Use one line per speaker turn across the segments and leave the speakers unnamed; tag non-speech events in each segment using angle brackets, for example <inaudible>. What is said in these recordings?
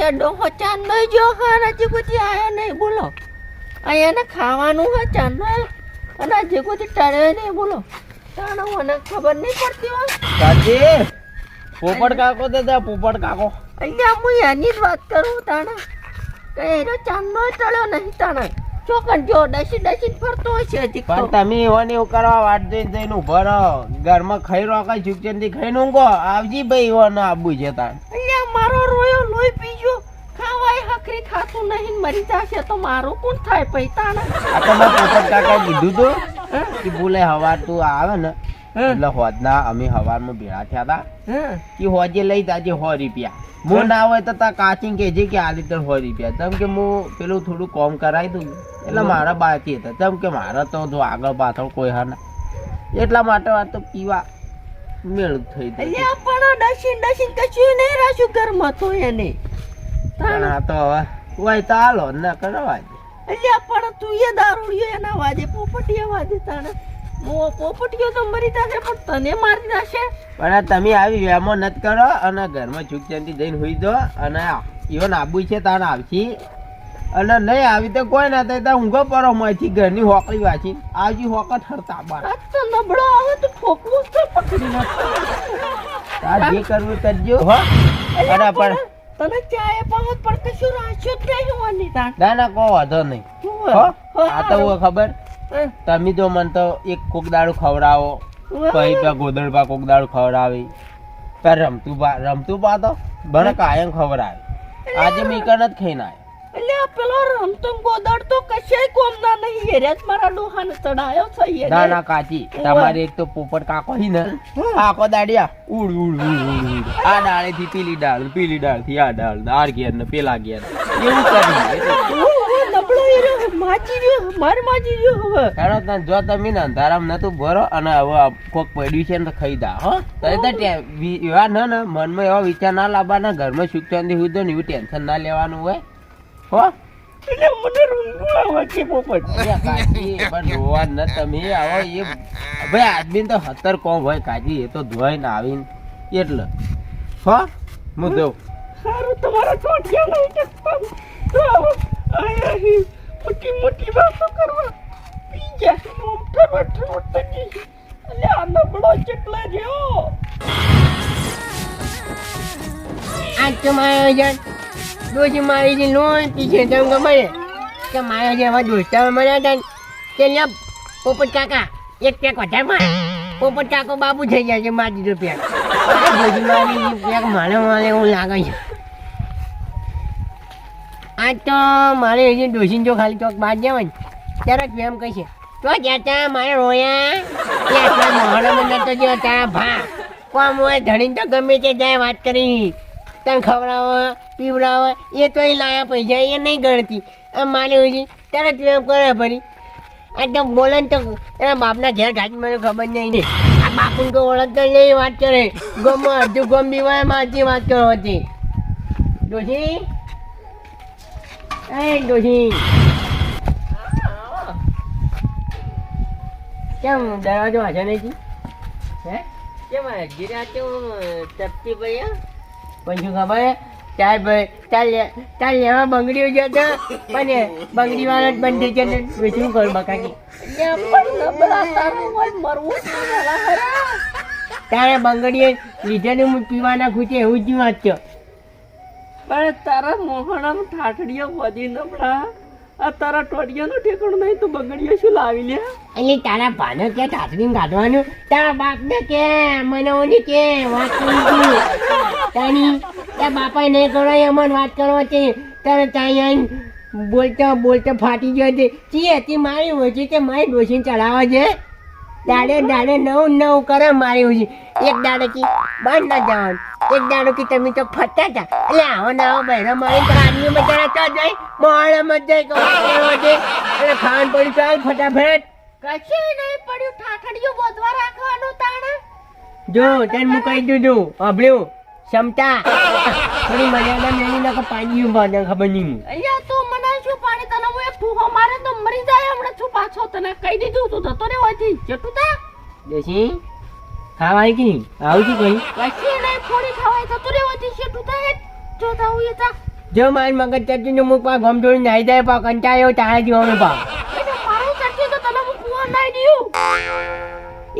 ત્યાં ડોહો ચાંદો જો હા હજી કોઈ આયા નહીં બોલો અહીંયા ને ખાવાનું હે ચાંદો અને હજી કોઈ ટળે નહીં બોલો તાણો મને ખબર નહીં પડતી હોય
કાજી પોપટ કાકો દાદા પોપટ કાકો
અહીંયા હું એની જ વાત કરું તાણા કે એનો ચાંદો ટળ્યો નહીં તાણા ચોકન જો ફરતો છે
પણ તમે એવાની એવું કરવા વાટ જોઈને જઈને ઊભા રહો. ઘરમાં ખાઈ રોકાય ચૂકચંદી ખાઈને ઊંઘો. આવજી ભાઈ એવાનો આબુ તાણ
અલ્યા મારો રોયો લોહી પીજો ખાવાય હકરી ખાતું નહીં મરી જાશે તો મારું કોણ થાય? પૈ
આ તો મેં પોપટ કાકા કીધું તું કે બોલે હવાર તું આવે ને. એટલે હોજના અમે હવારમાં ભેળા થયા હતા કે હોજે લઈ જાજે સો રૂપિયા. મો ના હોય તો તા કાચી કહેજે કે આ લીટર સો રૂપિયા. તેમ કે હું પેલું થોડું કોમ કરાવી દઉં. એટલે મારા બાકી હતા. તેમ કે મારા તો જો આગળ પાછળ કોઈ હા એટલા માટે વાત તો પીવા મેળ થઈ
જાય પણ ડસીન ડસીન કશું નહીં રાખ્યું ઘરમાં તો એને? તાણા.
તો હવે હોય તો હાલો ના કરવા દે
અલ્યા પણ તું એ દારૂ એના વાજે પોપટીએ વાજે તાણે. મો તો મરી જશે પણ તને મારી નાખશે?
પણ તમે આવી વેમો નથી કરો અને ઘરમાં ચૂકચંદી જઈને હોઈ દો અને ઈવન આબુ છે તાણ આવશી. અને નહીં આવી તો કોઈ ના થાય ઊંઘો પડો માંથી ઘરની હોકળી વાંચી. આવજી હોકત હરતા બાર.
તો નબળો આવે તો ઠોકવું તો પકડી નાખે
જે કરવું કરજો હો. અને પણ
પણ તને ચાય પાવત પણ કશું રાખ્યું જ નહીં હોવાની તાણ.
ના ના કહો વાંધો નહીં.
હું
આ તો ખબર. તમે તો મને તો એક કોક દાડું ખવડાવો. પછી તો ગોદડપા કોક દાડું ખવડાવી. તો રમતું પા રમતું પા તો બને કાયમ ખવડાવે આજે મેં કણ જ ખાઈને આવ્યો
અલ્યા પેલો રમતો ગોદડ તો કશે કોમના નહીં. હેરે જ મારા ડોહાને ચડાયો છે
ના ના કાચી. તમારે એક તો પોપટ કાકો હી ને. કાકો દાડિયા ઉડ ઉડ ઉડ આ ડાળે થી પેલી ડાળ પેલી ડાળથી આ ડાળ આ ઘેર ને પેલા ઘેર એવું કરી.
માર હવે.
તને જો તમે ને અંધારામાં નતું ભરો અને હવે કોક પડ્યું છે ને તો ખાઈ દા હો. તો એવા ન ને મનમાં એવા વિચાર ના લાવવાના ઘરમાં સુખ શાંતિ હોય તો ને એવું ટેન્શન ના લેવાનું હોય. હો.
એટલે મને રૂંગું આવે છે પોપટ
પણ રોવા ન તમે આવો એ ભાઈ આદમી તો હતર કોમ હોય કાજી એ તો ધોઈને આવીને એટલે. હો હું દઉં
સારું તમારા ચોટિયા મોટી મોટી વાતો કરવા. પી ગયા ઠરવા ટકી એટલે આ નબળો ચેટલા જેવો
આજ તો મારો છે ડોસી મારી જે લોન પીછે તમ છે? કે મારા જેવા દોસ્તારો મળ્યા હતા કે લ્યા, પોપટ કાકા, એક પેક વધારે મારે. પોપટ કાકો બાબુ થઈ જાય છે, મારી મારી પેક મારે મારે એવું લાગે છે. આજ તો મારે હજી ડોસીને જો ખાલી ચોક બહાર જવાય ને, ત્યારે જ એમ કહીશે, તો જતા મારે રોયા, ત્યાં મોહરમ તો જો તારા ભા, કોમ હોય, ધણીને તો ગમે તે જાય વાત કરી. તને ખવડાવો, પીવડાવો, એ તો એ લાયા પૈસા, એ નહીં ગણતી. આમ મારે હજી, ત્યારે તું એમ કરે ફરી. આ તો બોલે તો એના બાપના ઘેર ઘાટી મને ખબર નહીં ને. આ બાપુને ઓળખ તો નહીં વાત કરે. ગમો અડધું ગમ બીવાય મારથી વાત કરો હતી ડોશી એ ડોશી કેમ દરવાજો વાંચો નહીં હે? કેમ ગીરા તો તપતી પડ્યા પછી ખબર હે? ચાલ ભાઈ ચાલ ચાલ લેવા બંગડીઓ જતો પણ બંગડી વાળા જ બંધ થઈ ને શું કરું બકાકી
પણ તારું
બંગડીએ લીધેલું હું પીવાના ખૂટે એવું જ વાંચો
પણ તારા મોહણામાં ઠાઠડીઓ વધી નબળા. આ તારા ટોડિયાનું ઠેકાણું નહીં તો બગડીઓ શું લાવી લે?
એટલે તારા ભાને કે ઠાઠડીને કાઢવાનું તારા બાપને કે મને ઓની કે વાત કરી તાની ત્યાં બાપાએ નહીં કરો એમાં વાત કરવા છે. તારે ત્યાં બોલતા બોલતા ફાટી ગયો છે. ચી હતી મારી ઓછી કે મારી ડોસીને ચડાવવા છે? દાડે દાડે નવ નવ કરે મારી ઉજી. એક દાડે કી બંધ ના જવાનું. એક દાડો કી તમે તો ફરતા હતા એટલે આવો ને આવો બહેરો મારી પ્રાણીઓ બચારા તો જાય મોહાળામાં મત જાય એટલે ખાવાનું પડી ચાલ ફટાફટ.
કશે નહીં પડ્યું ઠાઠડીઓ બોધવા રાખવાનું તાણે.
જો તને હું કહી દીધું અભળ્યું ક્ષમતા. <laughs> થોડી મર્યાદા મેળવી નાખો ઊભા ખબર નહીં હું
અહીંયા તું મને શું પાણી તને હું એક ફૂહો મારે તો મરી જાય હમણાં છું પાછો તને કહી દીધું તું જતો રે હોયથી જતું તા
દેશી ખાવાય કે આવું છું કઈ
કશી નહીં થોડી ખવાય તો તું રેવાથી છે તું જો જોતા હોઈએ તા
જો મારી મગજ ચડતી ને મુક પા ગમ જોડી નાઈ દે પા કંટાળ્યો તારા જીવાનો પા
મારું ચડશે તો તને હું કુવા નાઈ દઉં.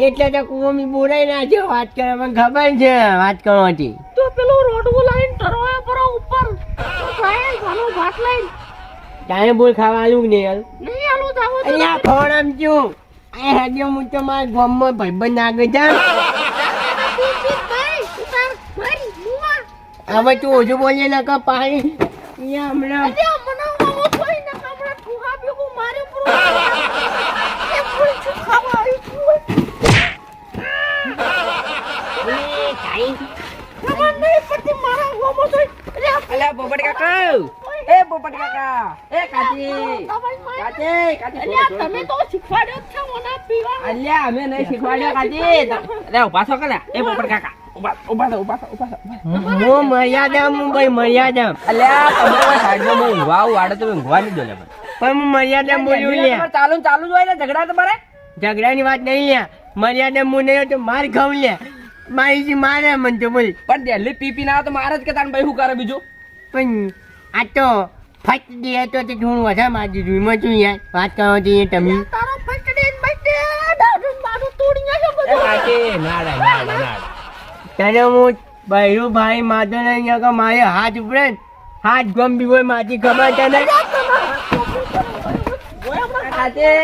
એટલે તો કુવમી બોલાઈ ના છે વાત કરે મને ખબર છે વાત કરવાથી.
તો પેલો રોડવો લાઈન તરવા પર ઉપર. તો ભાઈ ઘણો ભાત લઈને.
તારે બોલ ખાવા આલું કે નહીં યાર
નહીં આલું જાવ તો.
અહીંયા ફોન આમજો આ હજી હું તો મારા ગામમાં ભાઈબંધ આગળ જા. હવે તું ઓછું બોલીએ ને કે પાણી? અહીંયા હમણાં.
કાકા. એ પોપટ કાકા એ કાચી. કાચી કાચી
તમે તો શીખવાડ્યો જ છે મને પીવા
અલ્યા અમે નહીં શીખવાડ્યો કાચી. અલ્યા ઊભા છો કલા. એ પોપટ કાકા ઊભા ઊભા ઊભા ઊભા
હું મર્યાદા હું મર્યાદા
અલ્યા તમે સાઈડમાં હું ઊંઘવા આડે તમે ઊંઘવા નહીં દો
પણ હું મર્યાદા બોલ્યું લે
ચાલુ જ હોય ને ઝઘડા તમારે?
ઝઘડાની વાત નહીં લે મર્યાદા હું નહીં તો માર ખાવ લે મારી મારે મન તો બોલ.
પણ દિલ્હી પીપી ના તો મારે જ કે તારે ભાઈ શું કરે બીજું?
પણ આ તો ફટ દે તો તે થોડું વધારે મારી દીધું એમાં શું યાર? વાત કરવા જઈએ તમે.
તારો ફર્સ્ટ ડે બર્થડે દાદુ મારું તોડી નાખ્યો બધું.
કાચી નાડા નાડા નાડા.
ત્યારે હું બૈરો ભાઈ માધવ અહીંયા કે મારે હાથ ઉપડે હાથ હાથ બી હોય માથી ખબર તને
કાચી.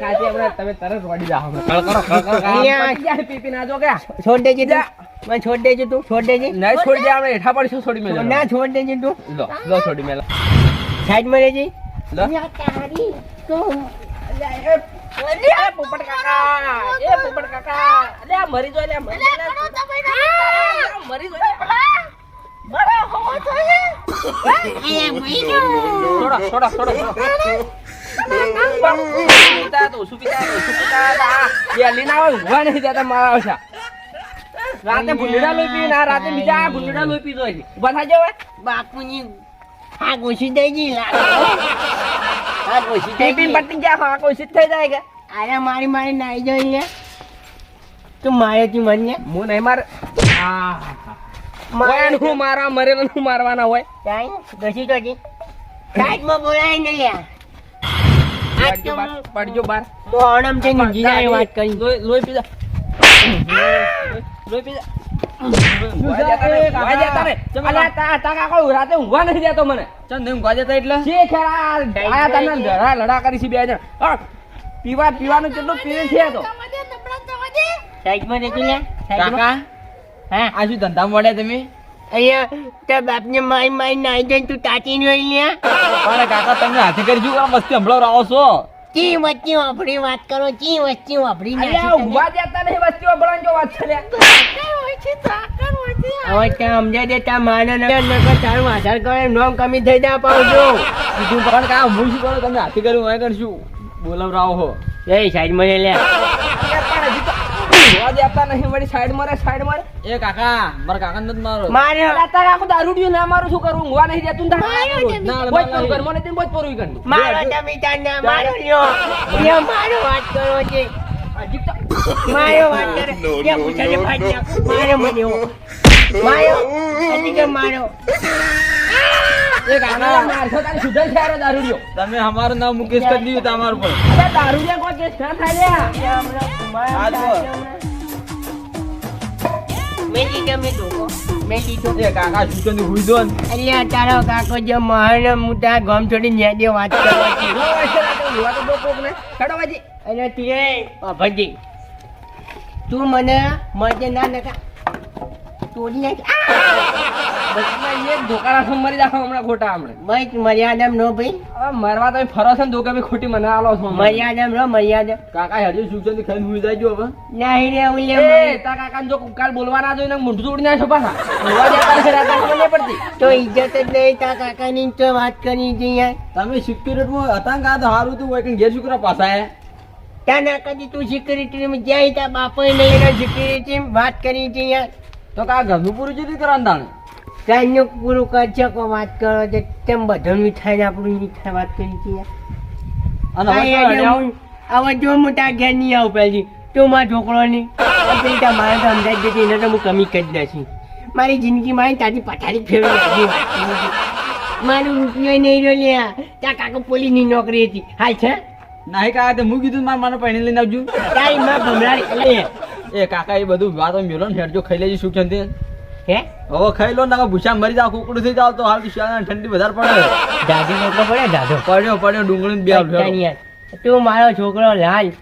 કાચી તમે તરત વળી જાઓ. કળ કરો કળ કરો.
અહીંયા.
પતી જાય, પી પી ના જો કે.
છોડ દેજે તું. મને છોડ દેજે તું છોડ દેજે
ના છોડી દે આપણે હેઠા પડીશું છોડી મેલો
ના છોડ દેજે તું
લો લો છોડી મેલો
સાઈડમાં રહેજે
લો
તારી તો
એ પોપટ કાકા એ પોપટ કાકા અલ્યા મરી જો અલ્યા મરી જો
અલ્યા,
અલ્યા.
ઘણો તમે
અલ્યા, મરી જો
મારા હોવો
છોડો છોડો છોડો છોડો. તો ઓછું પીતા ઓછું પીતા આ દિલ્હી ના હોય ઊંઘવા નહીં દેતા મારા ઓછા રાતે ભૂંડડા લોહી પી ના રાતે બીજા ભૂંડડા લોહી છે. ઊભા થાજો હવે.
બાપુની હા ઘોસી થઈ ગઈ હા
પી થઈ
દેજે
પટી ગયા હા ઘોષિત થઈ જાય કે.
અરે મારી મારી નાઈ જોઈ લે. તું મારે તું મને
હું નહીં માર. કોણ હું મારા મરેલા હું મારવાના હોય?
કાંઈ ઘસી તો સાઈડમાં બોલાય ને લ્યા
પડજો બાર પડજો બાર.
મોહણમ છે ને જીજાએ વાત કરી.
લોહી લોહી રાતે ઊંઘવા કરી
દે
ધંધામાં વડે તમે?
અહીંયા તારા બાપને નાઈ જઈને તું તાતી નહીં
કાકા, તમે હાથે કરી શું કામ મસ્તી હમણાં રહો છો.
ચી વચ્ચે વાપરી વાત કરો ચી વચ્ચે વાપરી
અલ્યા ઊભા જતા નહીં વચ્ચે વપરાણ જો વાત છે
હવે ત્યાં સમજાય દે ત્યાં માને નકર તારું આધાર કરે નોમ કમી થઈ પાવજો
કીધું પણ કા હું શું કરું? હાથે કર્યું હું કરશું બોલાવરાવો હો.
એ સાઈડ લે લે
ઊંઘવા દેતા નહીં વળી સાઈડ મારે સાઈડ મારે એ કાકા માર કાકા નથી મારો.
મારે
તારે આખું દારૂડિયું ના મારું શું કરું? ઊંઘવા નહીં દેતું તારે. બોજ પર કર, મને તેમ બોજ પરું કર.
મારો તમે તાને મારો લ્યો. લ્યો. મારો વાત કરો છે
હજી
મારો વાત કરે. <laughs> પૂછાને. મને. હજી કે.
તમે અમારું નામ મુકેશ કરી દીધું તમારું પણ.
દારૂ કેસ ના થાય.
મેં દીધો મેં ધોકો મેં દીધો
એ કાકા સૂચન હુઈ દો ને
અલ્યા તારો કાકો જે મહાન મુતા ગામ છોડી ન્યાદે વાત કરવા છે
નો ઊંઘવા તો દો કોકને. હેડો વાજી.
અને તીએ ભજી તું મને મજે ના નકા તોડી નાખી
એ મરી જાઓ હમણાં ખોટા હમણાં.
બસ મર્યાદામ નો ભાઈ
હવે મરવા તમે ફરો છો ને ધોકા બી ખોટી મને આલો છો હમણાં.
નો મર્યાદા
કાકા હજુ થી ખાઈને હુઈ જાજો હવે
નહીં રે હું
એ,
લે
જો કાલ બોલવા ના જોઈને મોઢું તોડી નાખશો પાછા. ઊંઘવા જતા પડતી.
તો ઇજ્જત જ નહીં તા કાકાની તો વાત કરી યાર
તમે સિક્યુરિટીમાં હતા કાં તો સારું હતું હોય કે ઘેર શું કરવા પાછા?
ત્યાં ના કદી તું સિક્યુરિટી માં જાય તા બાપો નહીં એના સિક્યુરિટી વાત કરી યાર
તો કા ઘરનું પૂરું જેથી કરવાનું તાણે?
કાંઈનું પૂરું કરશે કો વાત કરો છે. તેમ બધાનું મીઠાઈ આપણું મીઠાઈ વાત કરી છે
હવે
જો હું તારા ઘેર નહીં આવું પેલી તો મારા છોકરો ની પેલી તાર મારે તો અમદાવાદ જતી એને તો હું કમી કરી નાખી. મારી જિંદગી મારી તારી પથારી ફેરવી મારું રૂપિયો નહીં રહ્યો લ્યા. ત્યાં કાકો પોલીસની નોકરી હતી. હાલ છે?
નહીં કાકા તો હું કીધું મારા મને પૈણી લઈને આવજો.
તારી માં ભમરાડી
એ કાકા એ બધું વાતો મેલો ને હેડજો ખાઈ લેજો શું છે
હે?
હવે ખાઈ લો ને ભૂસા મરી જાવ કુકડું થઈ જાવ તો હાલ શિયાળા ઠંડી વધારે પડે.
દાદી મોટો પડે દાદો
પડ્યો પડ્યો ડુંગળી બે
તું મારો છોકરો લાલ.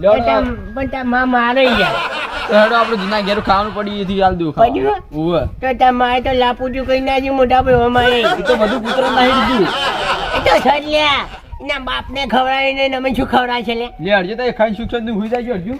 લ્યો
પણ તારમાં મારે યાર.
હેડો આપણે જૂના ઘેર ખાવાનું પડી એથી હાલ દઉં
પડ્યું?
ઉવે.
તો તાર મારે તો કઈ નાખી મોટા ભાઈ અમારે
એ તો બધું કૂતરો નાહી દીધું.
એ તો બાપને ખવડાવીને અમે શું ખવડાવે છે લે
તો ખાઈ સુખ શાંતિ હુઈ જાય હરજો